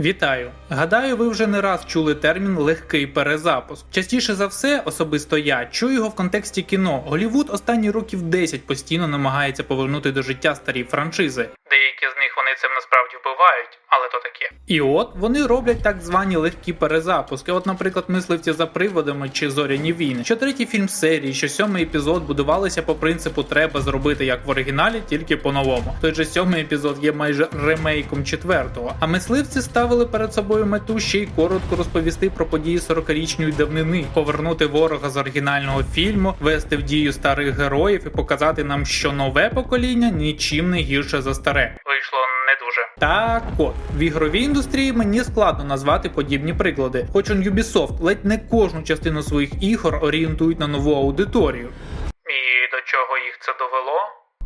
Вітаю! Гадаю, ви вже не раз чули термін легкий перезапуск. Частіше за все, особисто я чую його в контексті кіно. Голівуд останні років 10 постійно намагається повернути до життя старі франшизи. Деякі з них вони цим насправді вбивають, але то таке. І от вони роблять так звані легкі перезапуски. От, наприклад, мисливці за приводами чи зоряні війни. Що третій фільм серії, що сьомий епізод будувалися по принципу треба зробити як в оригіналі, тільки по-новому. Той же сьомий епізод є майже ремейком четвертого. А мисливці ставили перед собою мету ще й коротко розповісти про події 40-річної давнини, повернути ворога з оригінального фільму, вести в дію старих героїв і показати нам, що нове покоління нічим не гірше за старе. Вийшло не дуже. Так от в ігровій індустрії мені складно назвати подібні приклади. Хоч он Ubisoft ледь не кожну частину своїх ігор орієнтують на нову аудиторію. І до чого їх це довело?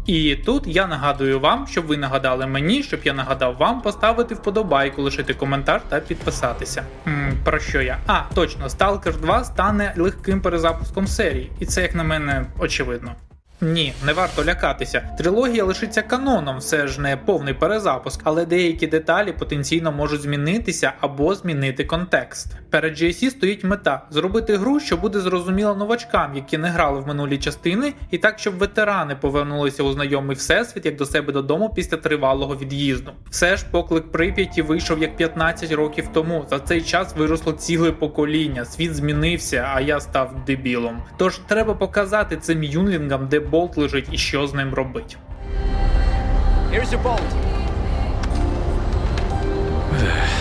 І тут я нагадую вам, щоб ви нагадали мені, щоб я нагадав вам поставити вподобайку, лишити коментар та підписатися. М, про що я? А, точно, Stalker 2 стане легким перезапуском серії, і це, як на мене, очевидно. Ні, не варто лякатися. Трилогія лишиться каноном, все ж не повний перезапуск, але деякі деталі потенційно можуть змінитися або змінити контекст. Перед GSC стоїть мета зробити гру, що буде зрозуміла новачкам, які не грали в минулі частини, і так, щоб ветерани повернулися у знайомий всесвіт як до себе додому після тривалого від'їзду. Все ж поклик Прип'яті вийшов як 15 років тому. За цей час виросло ціле покоління. Світ змінився, а я став дебілом. Тож треба показати цим юнлінгам, де болт лежить і що з ним робить. Here's your bolt.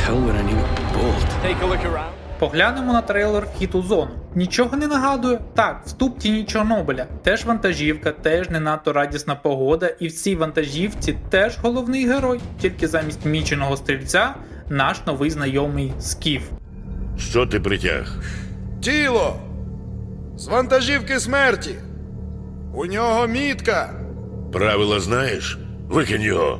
hell would I need a bolt? Take a look around. Поглянемо на трейлер вхід у зону. Нічого не нагадує? Так, вступ тіні Чорнобиля. Теж вантажівка, теж не надто радісна погода, і в цій вантажівці теж головний герой, тільки замість міченого стрільця наш новий знайомий Скіф. Що ти притяг? Тіло! З вантажівки смерті! У нього мітка! Правила знаєш? Викинь його.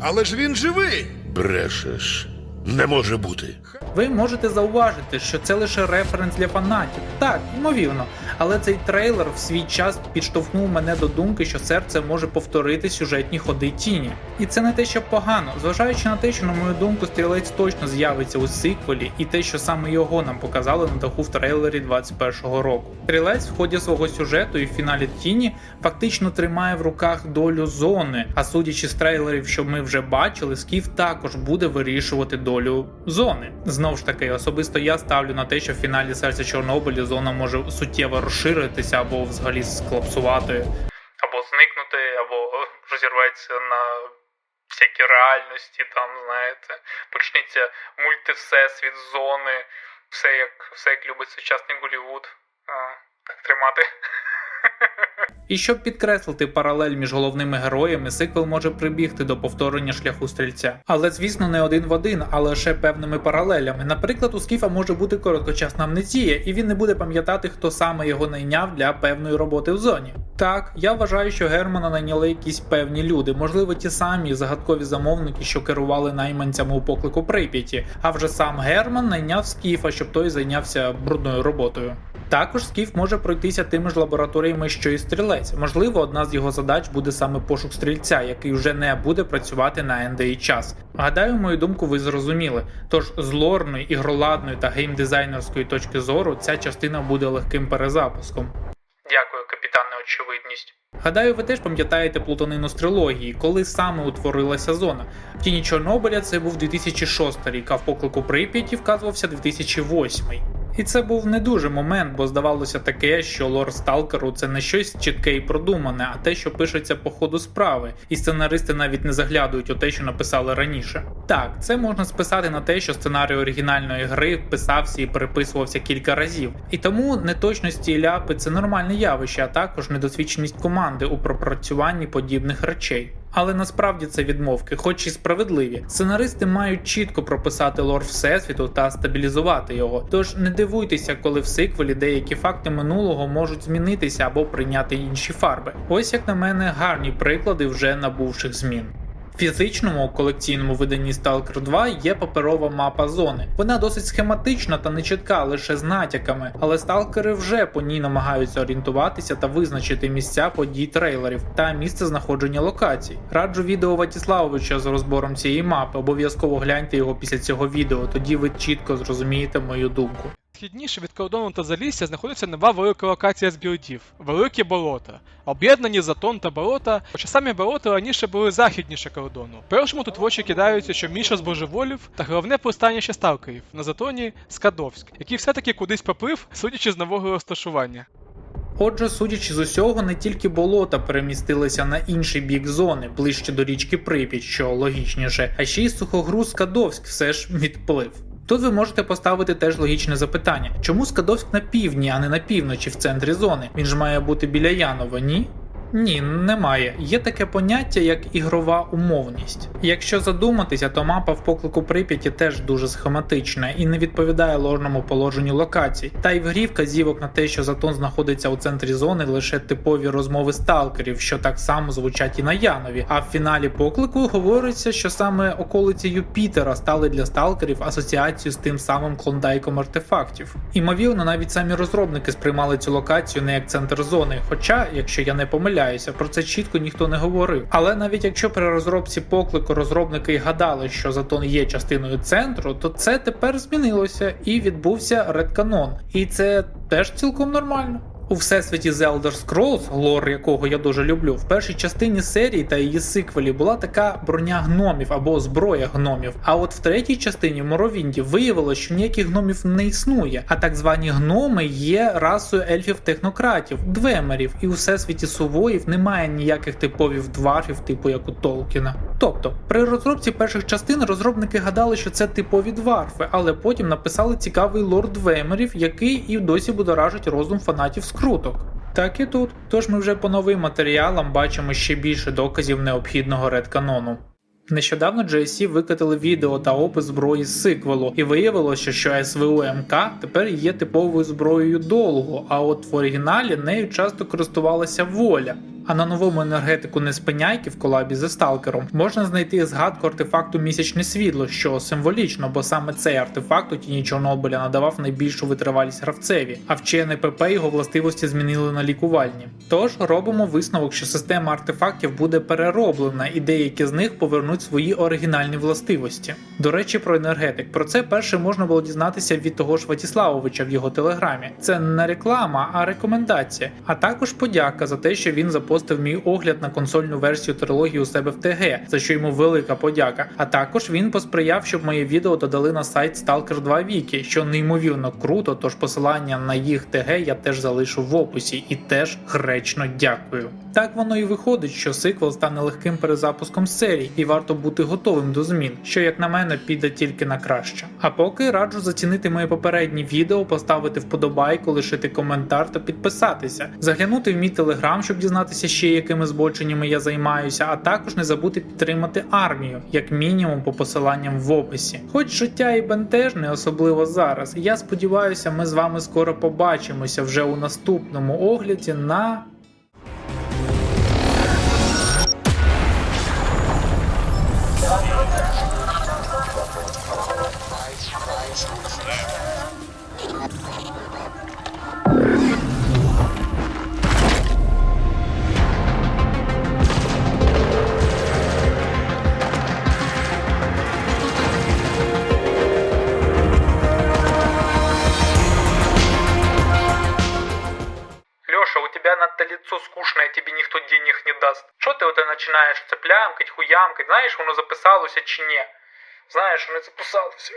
Але ж він живий! Брешеш. Не може бути. Ви можете зауважити, що це лише референс для фанатів. Так, ймовірно. Але цей трейлер в свій час підштовхнув мене до думки, що серце може повторити сюжетні ходи тіні. І це не те, що погано, зважаючи на те, що, на мою думку, стрілець точно з'явиться у сиквелі, і те, що саме його нам показали на даху в трейлері 21-го року. Стрілець в ході свого сюжету і в фіналі тіні фактично тримає в руках долю зони. А судячи з трейлерів, що ми вже бачили, Скіф також буде вирішувати долю зони. Знову ж таки, особисто я ставлю на те, що в фіналі серця Чорнобилі зона може суттєво розширитися або взагалі склапсувати, або зникнути, або розірветься на всякі реальності, там, знаєте, почнеться мультивсесвіт зони, все як, все як любить сучасний Голівуд. Так тримати. І щоб підкреслити паралель між головними героями, сиквел може прибігти до повторення шляху стрільця. Але звісно, не один в один, а лише певними паралелями. Наприклад, у Скіфа може бути короткочасна амнезія, і він не буде пам'ятати, хто саме його найняв для певної роботи в зоні. Так, я вважаю, що Германа найняли якісь певні люди, можливо, ті самі загадкові замовники, що керували найманцями у поклику Прип'яті, а вже сам Герман найняв Скіфа, щоб той зайнявся брудною роботою. Також Скіф може пройтися тими ж лабораторіями, що і стрілець. Можливо, одна з його задач буде саме пошук стрільця, який вже не буде працювати на НДІ час. Гадаю, мою думку ви зрозуміли. Тож з лорної, ігроладної та геймдизайнерської точки зору ця частина буде легким перезапуском. Дякую, капітане, очевидність. Гадаю, ви теж пам'ятаєте плутанину з трилогії, коли саме утворилася зона. В тіні Чорнобиля це був 2006 рік, а в поклику Прип'яті вказувався 2008. І це був не дуже момент, бо здавалося таке, що лор Сталкеру це не щось чітке і продумане, а те, що пишеться по ходу справи, і сценаристи навіть не заглядують у те, що написали раніше. Так, це можна списати на те, що сценарій оригінальної гри писався і переписувався кілька разів. І тому неточності і ляпи це нормальне явище, а також недосвідченість команди у пропрацюванні подібних речей. Але насправді це відмовки, хоч і справедливі. Сценаристи мають чітко прописати лор всесвіту та стабілізувати його. Тож не дивуйтеся, коли в сиквелі деякі факти минулого можуть змінитися або прийняти інші фарби. Ось як на мене гарні приклади вже набувших змін. Фізичному колекційному виданні Stalker 2 є паперова мапа зони. Вона досить схематична та нечітка, лише з натяками, але сталкери вже по ній намагаються орієнтуватися та визначити місця подій трейлерів та місце знаходження локацій. Раджу відео Ватіславовича з розбором цієї мапи. Обов'язково гляньте його після цього відео, тоді ви чітко зрозумієте мою думку. Східніше від кордону та залісся знаходиться нова велика локація з білдів великі болота, об'єднані затон та болота, хоча самі болота раніше були західніше кордону. Першому тут в очі кидаються, що Міша з божеволів та головне пристанище сталкерів на затоні Скадовськ, який все-таки кудись поплив, судячи з нового розташування. Отже, судячи з усього, не тільки болота перемістилися на інший бік зони, ближче до річки Прип'ять, що логічніше, а ще й сухогруз Скадовськ все ж відплив. Тут ви можете поставити теж логічне запитання: чому Скадовськ на півдні, а не на півночі в центрі зони? Він ж має бути біля Янова, ні? Ні, немає. Є таке поняття як ігрова умовність. Якщо задуматися, то мапа в поклику Прип'яті теж дуже схематична і не відповідає ложному положенню локацій. Та й в грі вказівок на те, що затон знаходиться у центрі зони, лише типові розмови сталкерів, що так само звучать і на Янові. А в фіналі поклику говориться, що саме околиці Юпітера стали для сталкерів асоціацією з тим самим клондайком артефактів. Імовірно, навіть самі розробники сприймали цю локацію не як центр зони. Хоча, якщо я не помиляюся, про це чітко ніхто не говорив. Але навіть якщо при розробці поклику розробники й гадали, що затон є частиною центру, то це тепер змінилося і відбувся редканон. І це теж цілком нормально. У всесвіті The Elder Scrolls, лор якого я дуже люблю, в першій частині серії та її сиквелі була така броня гномів або зброя гномів. А от в третій частині Моровінді виявилося, що ніяких гномів не існує, а так звані гноми є расою ельфів-технократів, двемерів, і у всесвіті сувоїв немає ніяких типовів дварфів, типу як у Толкіна. Тобто, при розробці перших частин розробники гадали, що це типові дварфи, але потім написали цікавий лор двемерів, який і досі будоражить розум фанатів скруток. Так і тут. Тож ми вже по новим матеріалам бачимо ще більше доказів необхідного редканону. Нещодавно GSC викатили відео та опис зброї з сиквелу, і виявилося, що СВУ МК тепер є типовою зброєю долгу, а от в оригіналі нею часто користувалася воля. А на новому енергетику неспиняйки в колабі зі сталкером можна знайти згадку артефакту місячне світло, що символічно, бо саме цей артефакт у тіні Чорнобиля надавав найбільшу витривалість гравцеві, а вчений ПП його властивості змінили на лікувальні. Тож робимо висновок, що система артефактів буде перероблена, і деякі з них повернуть свої оригінальні властивості. До речі, про енергетик. Про це перше можна було дізнатися від того ж Ватіславовича в його телеграмі. Це не реклама, а рекомендація. А також подяка за те, що він запостив мій огляд на консольну версію трилогії у себе в ТГ, за що йому велика подяка. А також він посприяв, щоб моє відео додали на сайт Stalker 2 Wiki, що неймовірно круто. Тож посилання на їх ТГ я теж залишу в описі і теж гречно дякую. Так воно і виходить, що сиквел стане легким перезапуском серії, і варто бути готовим до змін, що як на мене піде тільки на краще. А поки раджу зацінити моє попереднє відео, поставити вподобайку, лишити коментар та підписатися, заглянути в мій телеграм, щоб дізнатися ще якими збоченнями я займаюся, а також не забути підтримати армію, як мінімум по посиланням в описі. Хоч життя і бентежне, особливо зараз. Я сподіваюся, ми з вами скоро побачимося вже у наступному огляді на. Леша, починаєш це плямкать, хуямкать? Знаєш, воно записалося чи ні? Знаєш, воно записалося.